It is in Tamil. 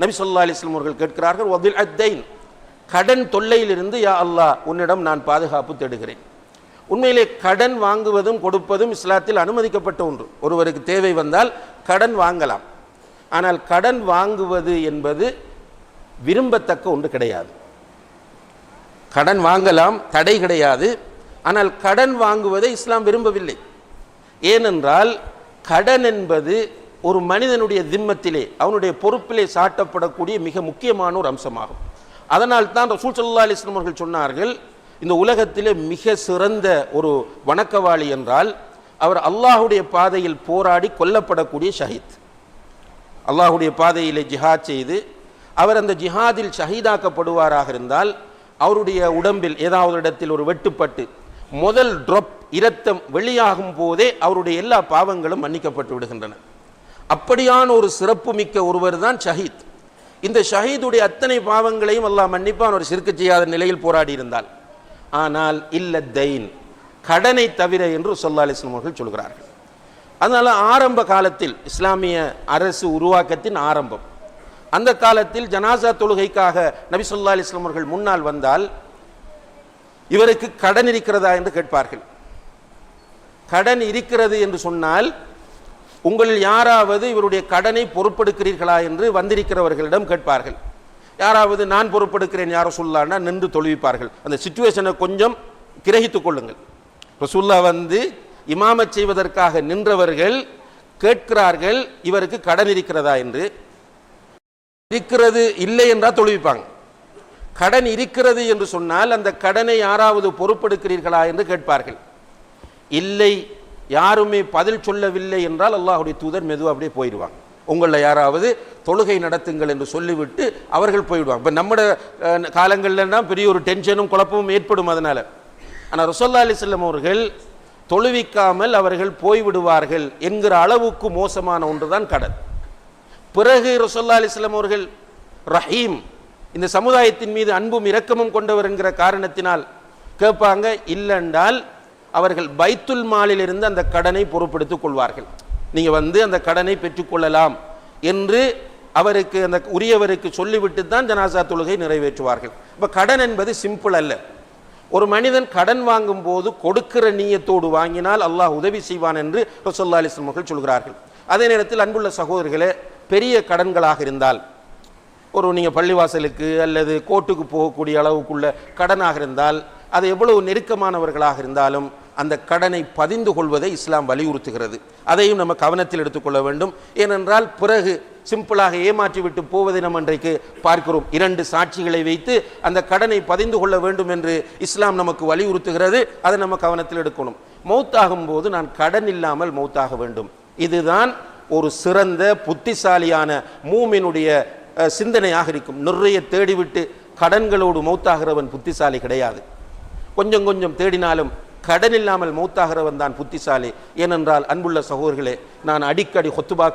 நபி சொல்லா அலிஸ்லம் அவர்கள் கேட்கிறார்கள் வதில் அத்தைன் கடன் தொல்லையிலிருந்து யா அல்லாஹ் உன்னிடம் நான் பாதுகாப்பு தேடுகிறேன். உண்மையிலே கடன் வாங்குவதும் கொடுப்பதும் இஸ்லாத்தில் அனுமதிக்கப்பட்ட ஒன்று. ஒருவருக்கு தேவை வந்தால் கடன் வாங்கலாம். ஆனால் கடன் வாங்குவது என்பது விரும்பத்தக்க ஒன்று கிடையாது. கடன் வாங்கலாம் தடை கிடையாது. ஆனால் கடன் வாங்குவதை இஸ்லாம் விரும்பவில்லை. ஏனென்றால் கடன் என்பது ஒரு மனிதனுடைய திம்மத்திலே அவனுடைய பொறுப்பிலே சாட்டப்படக்கூடிய மிக முக்கியமான ஒரு அம்சமாகும். அதனால் தான் ரசூல் சல்லா அலிஸ்லாம் அவர்கள் சொன்னார்கள் இந்த உலகத்திலே மிக சிறந்த ஒரு வணக்கவாளி என்றால் அவர் அல்லாஹுடைய பாதையில் போராடி கொல்லப்படக்கூடிய ஷஹீத். அல்லாஹுடைய பாதையிலே ஜிஹாத் செய்து அவர் அந்த ஜிஹாதில் ஷஹீதாக்கப்படுவாராக இருந்தால் அவருடைய உடம்பில் ஏதாவது இடத்தில் ஒரு வெட்டுப்பட்டு முதல் ட்ரொப் இரத்தம் வெளியாகும் போதே அவருடைய எல்லா பாவங்களும் மன்னிக்கப்பட்டு விடுகின்றன. அப்படியான ஒரு சிறப்பு மிக்க ஒருவர் தான் ஷஹீத். இந்த ஷஹீதுடைய அத்தனை பாவங்களையும் அல்லாஹ் மன்னிப்பான் ஒரு சிறுக்கு செய்யாத நிலையில் போராடி இருந்தால். ஆனால் இல்ல தைன் கடனை தவிர என்று சொல்லா அலிஸ்லாம் அவர்கள் சொல்கிறார்கள். அதனால ஆரம்ப காலத்தில் இஸ்லாமிய அரசு உருவாக்கத்தின் ஆரம்பம். அந்த காலத்தில் ஜனாசா தொழுகைக்காக நபி சொல்லா அலிஸ்லாம் அவர்கள் முன்னால் வந்தால் இவருக்கு கடன் இருக்கிறதா என்று கேட்பார்கள். கடன் இருக்கிறது என்று சொன்னால் உங்களில் யாராவது இவருடைய கடனை பொறுப்பெடுக்கிறீர்களா என்று வந்திருக்கிறவர்களிடம் கேட்பார்கள். யாராவது நான் பொறுப்பெடுக்கிறேன் யாரோ சொல்லான்னா நின்று தொழுவிப்பார்கள். அந்த சுச்சுவேஷனை கொஞ்சம் கிரகித்து கொள்ளுங்கள். ரசுல்லா வந்து இமாமச் செய்வதற்காக நின்றவர்கள் கேட்கிறார்கள் இவருக்கு கடன் இருக்கிறதா என்று. இருக்கிறது இல்லை என்றால் தொழுவிப்பாங்க. கடன் இருக்கிறது என்று சொன்னால் அந்த கடனை யாராவது பொறுப்பெடுக்கிறீர்களா என்று கேட்பார்கள். இல்லை யாருமே பதில் சொல்லவில்லை என்றால் அல்லாஹுடைய தூதர் மெதுவாக அப்படியே போயிடுவாங்க. உங்களில் யாராவது தொழுகை நடத்துங்கள் என்று சொல்லிவிட்டு அவர்கள் போயிடுவாங்க. இப்போ நம்மட காலங்கள்ல பெரிய ஒரு டென்ஷனும் குழப்பமும் ஏற்படும் அதனால். ஆனால் ரசோல்லா அலிஸ்லம் அவர்கள் தொழுவிக்காமல் அவர்கள் போய்விடுவார்கள் என்கிற அளவுக்கு மோசமான ஒன்று தான் கடன் பிறகு ரசோல்லா அலிஸ்லாம் அவர்கள் ரஹீம் இந்த சமுதாயத்தின் மீது அன்பும் இரக்கமும் கொண்டவர் என்கிற காரணத்தினால் கேட்பாங்க இல்லைன்றால் அவர்கள் பைத்துல் மாலிலிருந்து அந்த கடனை பொறுப்படுத்திக் கொள்வார்கள். நீங்கள் வந்து அந்த கடனை பெற்றுக்கொள்ளலாம் என்று அவருக்கு அந்த உரியவருக்கு சொல்லிவிட்டு தான் ஜனாசா தொழுகை நிறைவேற்றுவார்கள். இப்போ கடன் என்பது சிம்பிள் அல்ல. ஒரு மனிதன் கடன் வாங்கும் போது கொடுக்கிற நீயத்தோடு வாங்கினால் அல்லாஹ் உதவி செய்வான் என்று ரசோல்லா அலிஸ்லாம் அவர்கள் சொல்கிறார்கள். அதே நேரத்தில் அன்புள்ள சகோதரர்களே பெரிய கடன்களாக இருந்தால் ஒரு நீங்கள் பள்ளிவாசலுக்கு அல்லது கோர்ட்டுக்கு போகக்கூடிய அளவுக்குள்ள கடனாக இருந்தால் அது எவ்வளவு நெருக்கமானவர்களாக இருந்தாலும் அந்த கடனை பதிந்து கொள்வதை இஸ்லாம் வலியுறுத்துகிறது. அதையும் நம்ம கவனத்தில் எடுத்துக்கொள்ள வேண்டும். ஏனென்றால் பிறகு சிம்பிளாக ஏமாற்றிவிட்டு போவதை நம்ம இன்றைக்கு பார்க்கிறோம். இரண்டு சாட்சிகளை வைத்து அந்த கடனை பதிந்து கொள்ள வேண்டும் என்று இஸ்லாம் நமக்கு வலியுறுத்துகிறது. அதை நம்ம கவனத்தில் எடுக்கணும். மௌத்தாகும் போது நான் கடன் இல்லாமல் மௌத்தாக வேண்டும். இதுதான் ஒரு சிறந்த புத்திசாலியான மூமினுடைய சிந்தனையாக இருக்கும். நிறைய தேடிவிட்டு கடன்களோடு மௌத்தாகிறவன் புத்திசாலி கிடையாது. கொஞ்சம் கொஞ்சம் தேடினாலும் கடன் இல்லாமல் மௌத்தாகிறவன் தான் புத்திசாலி. ஏனென்றால் அன்புள்ள சகோதரர்களே நான் அடிக்கடி கொத்துபாக்கள்